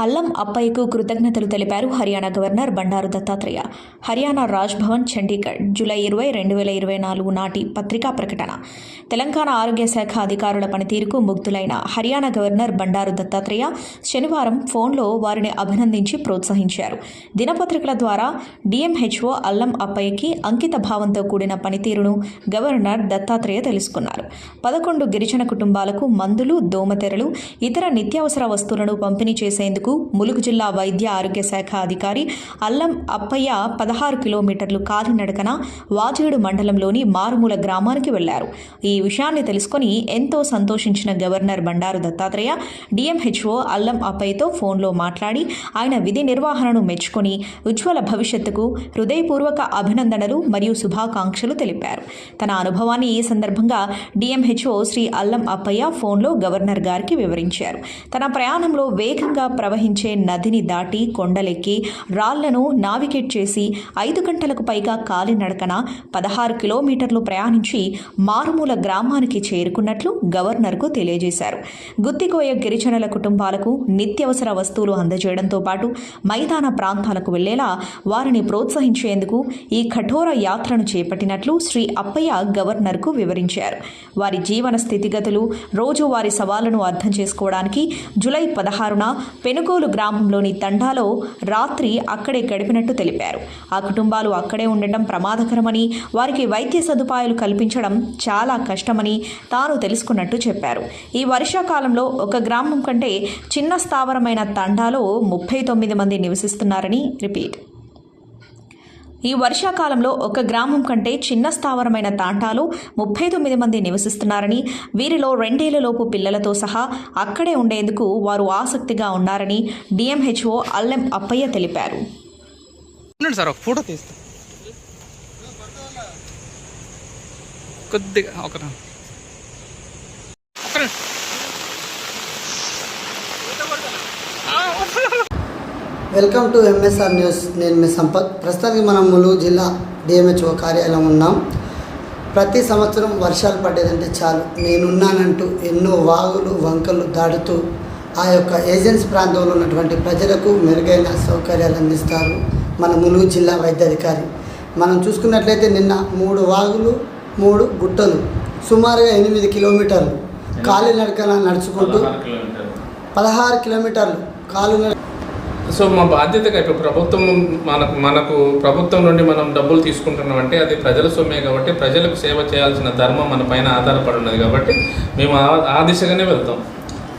అల్లం అప్పయ్యకు కృతజ్ఞతలు తెలిపారు హర్యానా గవర్నర్ బండారు దత్తాత్రేయ. హర్యానా రాజ్ భవన్ చండీగఢ్ జూలై ఇరవై రెండు వేల ఇరవై నాలుగు నాటి పత్రికా ప్రకటన. తెలంగాణ ఆరోగ్య శాఖ అధికారుల పనితీరుకు ముగ్ధులైన హర్యానా గవర్నర్ బండారు దత్తాత్రేయ శనివారం ఫోన్లో వారిని అభినందించి ప్రోత్సహించారు. దినపత్రికల ద్వారా డిఎంహెచ్ఓ అల్లం అప్పయ్యకి అంకిత భావంతో కూడిన పనితీరును గవర్నర్ దత్తాత్రేయ తెలుసుకున్నారు. పదకొండు గిరిజన కుటుంబాలకు మందులు దోమతెరలు ఇతర నిత్యావసర వస్తువులను పంపిణీ చేసేందుకు ములుగు జిల్లా వైద్య ఆరోగ్య శాఖ అధికారి అల్లం అప్పయ్య పదహారు కిలోమీటర్లు కాలినడకన వాజేడు మండలంలోని మారుమూల గ్రామానికి వెళ్ళారు. ఈ విషయాన్ని తెలుసుకొని ఎంతో సంతోషించిన గవర్నర్ బండారు దత్తాత్రేయ డిఎంహెచ్ఓ అల్లం అప్పయ్యతో ఫోన్లో మాట్లాడి ఆయన విధి నిర్వహణను మెచ్చుకొని ఉజ్వల భవిష్యత్తుకు హృదయపూర్వక అభినందనలు మరియు శుభాకాంక్షలు తెలిపారు. తన అనుభవాన్ని ఈ సందర్భంగా డిఎంహెచ్ఓ శ్రీ అల్లం అప్పయ్య ఫోన్లో గవర్నర్ గారికి వివరించారు. తన ప్రయాణంలో వేగంగా ప్రవహించే నదిని దాటి కొండలెక్కి రాళ్ళను నావిగేట్ చేసి ఐదు గంటలకు పైగా కాలినడకన పదహారు కిలోమీటర్లు ప్రయాణించి మారుమూల గ్రామానికి చేరుకున్నట్లు గవర్నర్కు తెలియజేశారు. గుత్తికోయ గిరిజనుల కుటుంబాలకు నిత్యవసర వస్తువులు అందజేయడంతో పాటు మైదాన ప్రాంతాలకు వెళ్ళేలా వారిని ప్రోత్సహించేందుకు ఈ కఠోర యాత్రను చేపట్టినట్లు శ్రీ అప్పయ్య గవర్నర్కు వివరించారు. వారి జీవన స్థితిగతులు రోజువారీ సవాళ్ళను అర్థం చేసుకోవడానికి జులై పదహారున పెనుగోలు గ్రామంలోని తండాలో రాత్రి అక్కడే గడిపినట్టు తెలిపారు. ఆ కుటుంబాలు అక్కడే ఉండటం ప్రమాదకరమని వారికి వైద్య సదుపాయాలు కల్పించడం చాలా కష్టమని తాను తెలుసుకున్నట్టు చెప్పారు. ఈ వర్షాకాలంలో ఒక గ్రామం కంటే చిన్న స్థావరమైన తండాలో ముప్పై తొమ్మిది మంది నివసిస్తున్నారని రిపీట్ ఈ వర్షాకాలంలో ఒక గ్రామం కంటే చిన్న స్థావరమైన తాంటాలో ముప్పై తొమ్మిది మంది నివసిస్తున్నారని వీరిలో రెండేళ్ళలోపు పిల్లలతో సహా అక్కడే ఉండేందుకు వారు ఆసక్తిగా ఉన్నారని డిఎంహెచ్ఓ అల్లెం అప్పయ్య తెలిపారు. సార్ ఒక ఫోటో తీస్తా. కొద్దిగా ఒక ఒక్క వెల్కమ్ టు ఎంఎస్ఆర్ న్యూస్ నేను మీ సంపత్. ప్రస్తుతానికి మనం ములుగు జిల్లా డిఎంహెచ్ఓ కార్యాలయం ఉన్నాం. ప్రతి సంవత్సరం వర్షాలు పడ్డదంటే చాలు. నేనున్నానంటూ ఎన్నో వాగులు వంకలు దాటుతూ ఆ యొక్క ఏజెన్సీ ప్రాంతంలో ఉన్నటువంటి ప్రజలకు మెరుగైన సౌకర్యాలు అందిస్తారు మన ములుగు జిల్లా వైద్యాధికారి. మనం చూసుకున్నట్లయితే నిన్న మూడు వాగులు మూడు గుట్టలు సుమారుగా ఎనిమిది కిలోమీటర్లు కాలినడకన నడుచుకుంటూ పదహారు కిలోమీటర్లు. కాలు సో మా బాధ్యతగా ఇప్పుడు ప్రభుత్వం మనకు మనకు ప్రభుత్వం నుండి మనం డబ్బులు తీసుకుంటున్నాం అంటే అది ప్రజల సొమ్మే కాబట్టి ప్రజలకు సేవ చేయాల్సిన ధర్మం మన పైన ఆధారపడి ఉన్నది కాబట్టి మేము ఆ- ఆ దిశగానే వెళ్తాం.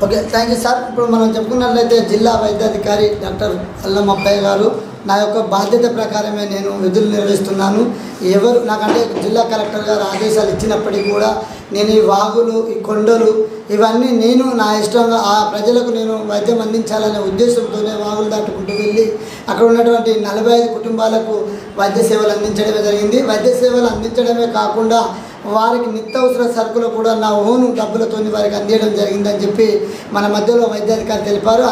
Okay thank you sir. ఇప్పుడు మనం చెప్పుకున్నట్లయితే జిల్లా వైద్యాధికారి డాక్టర్ అల్లం గారు నా యొక్క బాధ్యత ప్రకారమే నేను విధులు నిర్వహిస్తున్నాను. ఎవరు నాకంటే జిల్లా కలెక్టర్ గారు ఆదేశాలు ఇచ్చినప్పటికీ కూడా నేను ఈ వాగులు ఈ కొండలు ఇవన్నీ నేను నా ఇష్టంగా ఆ ప్రజలకు నేను వైద్యం అందించాలనే ఉద్దేశంతోనే వాగులు దాటుకుంటూ వెళ్ళి అక్కడ ఉన్నటువంటి నలభై ఐదు కుటుంబాలకు వైద్య సేవలు అందించడమే జరిగింది. వైద్య సేవలు అందించడమే కాకుండా వారికి నిత్యవసర సరుకులు కూడా నా ఓను డబ్బులతో వారికి అందించడం జరిగిందని చెప్పి మన మధ్యలో వైద్యాధికారి తెలిపారు.